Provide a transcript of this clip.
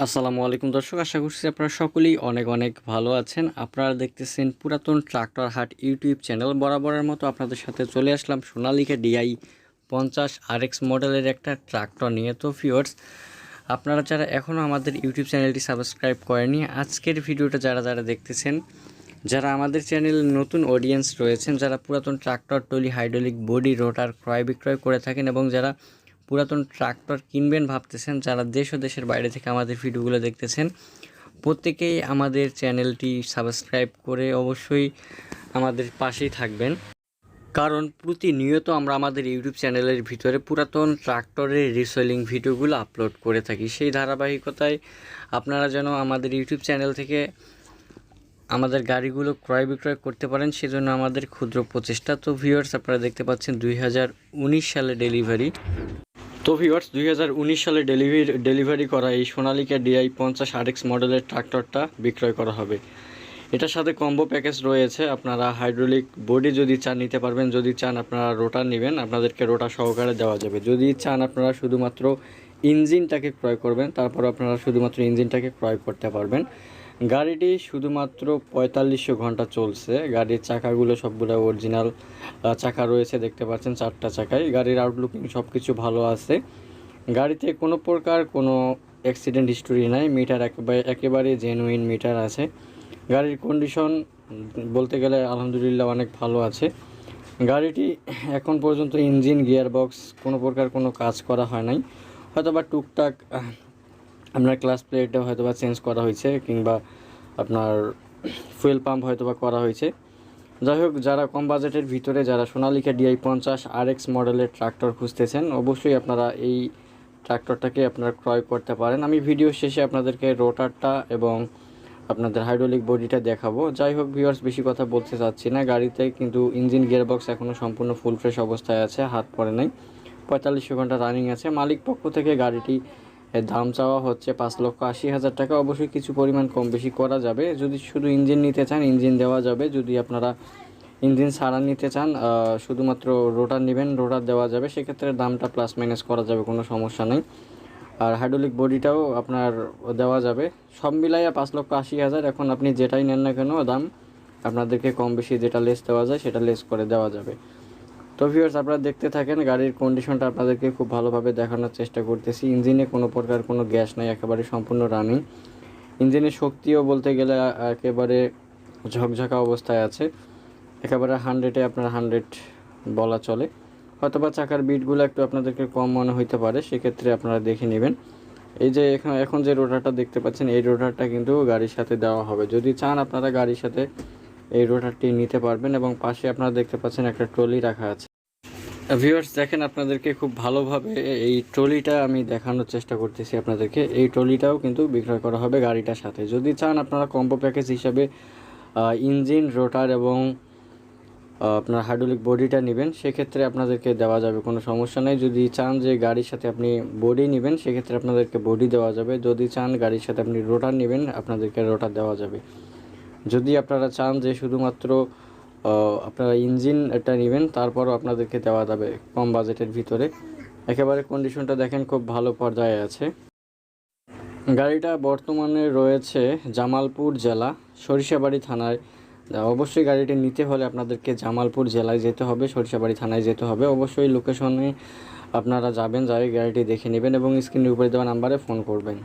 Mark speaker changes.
Speaker 1: আসসালামু আলাইকুম দর্শক, আশা করছি আপনারা সকলেই অনেক অনেক ভালো আছেন। আপনারা দেখতেছেন পুরাতন ট্রাক্টর হাট ইউটিউব চ্যানেল। বরাবরের মতো আপনাদের সাথে চলে আসলাম সোনালিকা ডিআই পঞ্চাশ আরএক্স মডেলের একটা ট্রাক্টর নিয়ে। তো ফিওর্স আপনারা যারা এখনও আমাদের ইউটিউব চ্যানেলটি সাবস্ক্রাইব করেনি আজকের ভিডিওটা যারা যারা দেখতেছেন, যারা আমাদের চ্যানেলে নতুন অডিয়েন্স রয়েছেন, যারা পুরাতন tractor, trolley hydraulic body rotor ক্রয় বিক্রয় করে থাকেন এবং যারা পুরাতন ট্রাক্টর কিনবেন ভাবতেছেন, যারা দেশ ও দেশের বাইরে থেকে আমাদের ভিডিওগুলো দেখতেছেন, প্রত্যেকেই আমাদের চ্যানেলটি সাবস্ক্রাইব করে অবশ্যই আমাদের পাশেই থাকবেন। কারণ প্রতিনিয়ত আমরা আমাদের ইউটিউব চ্যানেলের ভিতরে পুরাতন ট্রাক্টরের রিসেলিং ভিডিওগুলো আপলোড করে থাকি। সেই ধারাবাহিকতায় আপনারা যেন আমাদের ইউটিউব চ্যানেল থেকে আমাদের গাড়িগুলো ক্রয় বিক্রয় করতে পারেন, সেজন্য আমাদের ক্ষুদ্র প্রচেষ্টা। তো ভিউয়ার্স আপনারা দেখতে পাচ্ছেন দুই হাজার উনিশ সালে ডেলিভারি তো ভিউয়ার্স দুই সালে ডেলিভারি ডেলিভারি করা এই সোনালিকা ডিআই পঞ্চাশ আরএক্স মডেলের ট্রাক্টরটা বিক্রয় করা হবে। এটার সাথে কম্বো প্যাকেজ রয়েছে। আপনারা হাইড্রোলিক বডি যদি চান, নিতে পারবেন। যদি চান, আপনারা রোটার নেবেন। আপনাদেরকে রোটার সহকারে দেওয়া যাবে। যদি চান, আপনারা শুধুমাত্র ইঞ্জিনটাকে ক্রয় করবেন। তারপর আপনারা শুধুমাত্র ইঞ্জিনটাকে ক্রয় করতে পারবেন। গাড়িটি শুধুমাত্র পঁয়তাল্লিশশো ঘণ্টা চলছে। গাড়ির চাকাগুলো সবগুলো অরিজিনাল চাকা রয়েছে, দেখতে পাচ্ছেন, চারটা চাকায় গাড়ির আউটলুকিং সব কিছু ভালো আছে। গাড়িতে কোনো প্রকার কোনো অ্যাক্সিডেন্ট হিস্টোরি নাই। মিটার একেবারে একেবারে জেনুইন মিটার আছে। গাড়ির কন্ডিশন বলতে গেলে আলহামদুলিল্লাহ অনেক ভালো আছে। গাড়িটি এখন পর্যন্ত ইঞ্জিন গিয়ার বক্স কোনো প্রকার কোনো কাজ করা হয় নাই। হয়তো বা টুকটাক আপনার ক্লাস প্লেটটা হয়তো বা চেঞ্জ করা হয়েছে কিংবা আপনার ফুয়েল পাম্প হয়তো বা করা হয়েছে। যাই হোক, যারা কম বাজেটের ভিতরে, যারা সোনালিকা ডিআই পঞ্চাশ আর এক্স মডেলের ট্রাক্টর খুঁজতেছেন, অবশ্যই আপনারা এই ট্রাক্টরটাকে আপনারা ক্রয় করতে পারেন। আমি ভিডিও শেষে আপনাদেরকে রোটারটা এবং আপনাদের হাইড্রোলিক বডিটা দেখাবো। যাই হোক ভিউয়ার্স বেশি কথা বলতে চাচ্ছি না। গাড়িতে কিন্তু ইঞ্জিন গিয়ারবক্স এখনও সম্পূর্ণ ফুল ফ্রেশ অবস্থায় আছে, হাত পড়ে নাই। পঁয়তাল্লিশশো ঘণ্টা রানিং আছে। মালিক পক্ষ থেকে গাড়িটি এর দাম চাওয়া হচ্ছে পাঁচ লক্ষ আশি হাজার টাকা। অবশ্যই কিছু পরিমাণ কম বেশি করা যাবে। যদি শুধু ইঞ্জিন নিতে চান, ইঞ্জিন দেওয়া যাবে। যদি আপনারা ইঞ্জিন ছাড়া নিতে চান শুধুমাত্র রোটার নেবেন, রোটার দেওয়া যাবে। সেক্ষেত্রে দামটা প্লাস মাইনাস করা যাবে, কোনো সমস্যা নেই। আর হাইড্রোলিক বডিটাও আপনার দেওয়া যাবে। সব মিলাইয়া পাঁচ লক্ষ আশি হাজার, এখন আপনি যেটাই নেন না কেন, দাম আপনাদেরকে কম বেশি যেটা লেস দেওয়া যায়, সেটা লেস করে দেওয়া যাবে। তো ভিউয়ার্স আপনারা দেখতে থাকেন, গাড়ির কন্ডিশনটা আপনাদেরকে খুব ভালোভাবে দেখানোর চেষ্টা করতেছি। ইঞ্জিনে কোনো প্রকার কোনো গ্যাস নাই, একেবারে সম্পূর্ণ রানিং ইঞ্জিনের শক্তিও বলতে গেলে একেবারে ঝকঝকা অবস্থায় আছে। একেবারে হান্ড্রেডে আপনার হান্ড্রেড বলা চলে। হয়তোবা চাকার বিটগুলো একটু আপনাদেরকে কম মনে হইতে পারে, সেক্ষেত্রে আপনারা দেখে নেবেন। এই যে এখন এখন যে রোটারটা দেখতে পাচ্ছেন, এই রোটারটা কিন্তু গাড়ির সাথে দেওয়া হবে। যদি চান আপনারা গাড়ির সাথে এই রোটারটি নিতে পারবেন এবং পাশে আপনারা দেখতে পাচ্ছেন একটা ট্রলি রাখা আছে। ভিউয়ার্স, দেখেন আপনাদেরকে খুব ভালোভাবে এই ট্রলিটা আমি দেখানোর চেষ্টা করতেছি আপনাদেরকে। এই ট্রলিটাও কিন্তু বিক্রয় করা হবে গাড়িটার সাথে। যদি চান আপনারা কম্বো প্যাকেজ হিসাবে ইঞ্জিন, রোটার এবং আপনার হাইড্রোলিক বডিটা নেবেন, সেক্ষেত্রে আপনাদেরকে দেওয়া যাবে, কোনো সমস্যা নেই। যদি চান যে গাড়ির সাথে আপনি বডি নেবেন, সেক্ষেত্রে আপনাদেরকে বডি দেওয়া যাবে। যদি চান গাড়ির সাথে আপনি রোটার নেবেন, আপনাদেরকে রোটার দেওয়া যাবে। যদি আপনারা চান যে শুধুমাত্র আপনারা ইঞ্জিন এটা নেবেন, তারপরও আপনাদেরকে দেওয়া যাবে কম বাজেটের ভিতরে। একেবারে কন্ডিশনটা দেখেন খুব ভালো পর্যায়ে আছে। গাড়িটা বর্তমানে রয়েছে জামালপুর জেলা, সরিষাবাড়ি থানায়। অবশ্যই গাড়িটি নিতে হলে আপনাদেরকে জামালপুর জেলায় যেতে হবে, সরিষাবাড়ি থানায় যেতে হবে। অবশ্যই লোকেশনে আপনারা যাবেন, যাই গাড়িটি দেখে নেবেন এবং স্ক্রিনের উপরে দেওয়া নাম্বারে ফোন করবেন।